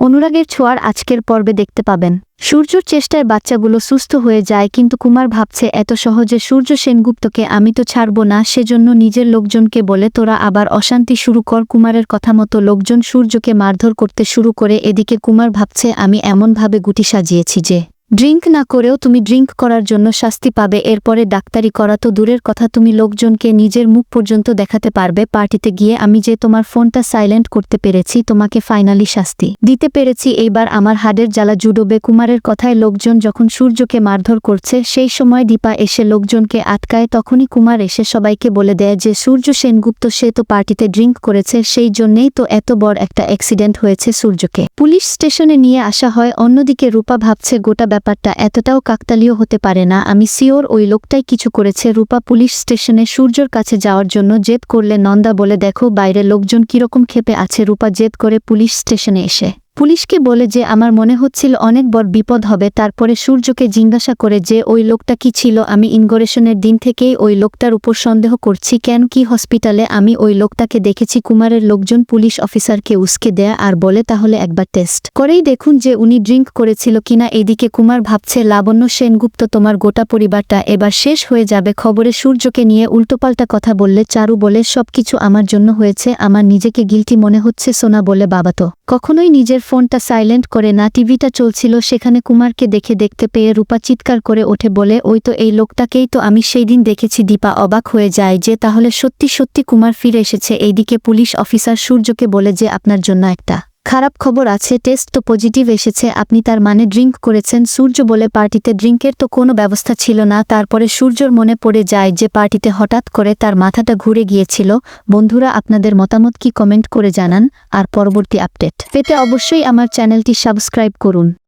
অনুরাগের ছোঁয়ার আজকের পর্বে দেখতে পাবেন। সূর্যর চেষ্টায় বাচ্চাগুলো সুস্থ হয়ে যায়, কিন্তু কুমার ভাবছে, এত সহজে সূর্য সেনগুপ্তকে আমি তো ছাড়ব না, সেজন্য নিজের লোকজনকে বলে তোরা আবার অশান্তি শুরু কর। কুমারের কথা মতো লোকজন সূর্যকে মারধর করতে শুরু করে, এদিকে কুমার ভাবছে, আমি এমনভাবে গুটি সাজিয়েছি যে ড্রিঙ্ক না করেও তুমি ড্রিঙ্ক করার জন্য শাস্তি পাবে, এরপরে ডাক্তারি করা তো দূরের কথা, তুমি লোকজনকে নিজের মুখ পর্যন্ত দেখাতে পারবে, পার্টিতে গিয়ে আমি যে তোমার ফোনটা সাইলেন্ট করতে পেরেছি, তোমাকে ফাইনালি শাস্তি দিতে পেরেছি। এইবার আমার হাডের জ্বালা জুডোবে। কুমারের কথায় লোকজন যখন সূর্যকে মারধর করছে, সেই সময় দীপা এসে লোকজনকে আটকায়, তখনই কুমার এসে সবাইকে বলে দেয় যে, সূর্য সেনগুপ্ত, সে তো পার্টিতে ড্রিঙ্ক করেছে, সেই জন্যেই তো এত বড় একটা অ্যাক্সিডেন্ট হয়েছে সূর্যকে। পুলিশ স্টেশনে নিয়ে আসা হয়, অন্যদিকে রূপা ভাবছে গোটা ব্যাপারটা এতটাও কাকতালীয় হতে পারে না। আমি সিওর ওই লোকটাই কিছু করেছে। রূপা পুলিশ স্টেশনে সূর্যর কাছে যাওয়ার জন্য জেদ করলে নন্দা বলে, দেখো বাইরে লোকজন কীরকম ক্ষেপে আছে। রূপা জেদ করে পুলিশ স্টেশনে এসে পুলিশকে বলে যে আমার মনে হচ্ছিল অনেক বড় বিপদ হবে, তারপরে সূর্যকে জিজ্ঞাসা করে যে, ওই লোকটা কি ছিল? আমি ইনগোরেশনের দিন থেকেই ওই লোকটার উপর সন্দেহ করছি। কেন কি হসপিটালে আমি ওই লোকটাকে দেখেছি, কুমারের লোকজন পুলিশ অফিসারকে উস্কে দেয়া আর বলে, তাহলে একবার টেস্ট করেই দেখুন যে উনি ড্রিঙ্ক করেছিল কিনা এদিকে কুমার ভাবছে, লাবণ্য সেনগুপ্ত, তোমার গোটা পরিবারটা এবার শেষ হয়ে যাবে। খবরে সূর্যকে নিয়ে উল্টোপাল্টা কথা বললে, চারু বলে, সবকিছু আমার জন্য হয়েছে, আমার নিজেকে গিলটি মনে হচ্ছে সোনা বলে বাবা তো। কখনোই নিজের ফোনটা সাইলেন্ট করে না, টিভিটা চলছিল সেখানে কুমারকে দেখে দেখতে পেয়ে রূপা চিৎকার করে ওঠে বলে, ওই তো এই লোকটাকেই তো আমি সেই দিন দেখেছি। দীপা অবাক হয়ে যায় যে তাহলে সত্যি সত্যি কুমার ফিরে এসেছে। এইদিকে পুলিশ অফিসার সূর্যকে বলে যে, আপনার জন্য একটা খারাপ খবর আছে, টেস্ট তো পজিটিভ এসেছে, আপনি তার মানে ড্রিঙ্ক করেছেন, সূর্য বলে পার্টিতে ড্রিঙ্কের তো কোনো ব্যবস্থা ছিল না, তারপরে সূর্যর মনে পড়ে যায় যে পার্টিতে হঠাৎ করে তার মাথাটা ঘুরে গিয়েছিল। বন্ধুরা, আপনাদের মতামত কি কমেন্ট করে জানান, আর পরবর্তী আপডেট পেতে অবশ্যই আমার চ্যানেলটি সাবস্ক্রাইব করুন।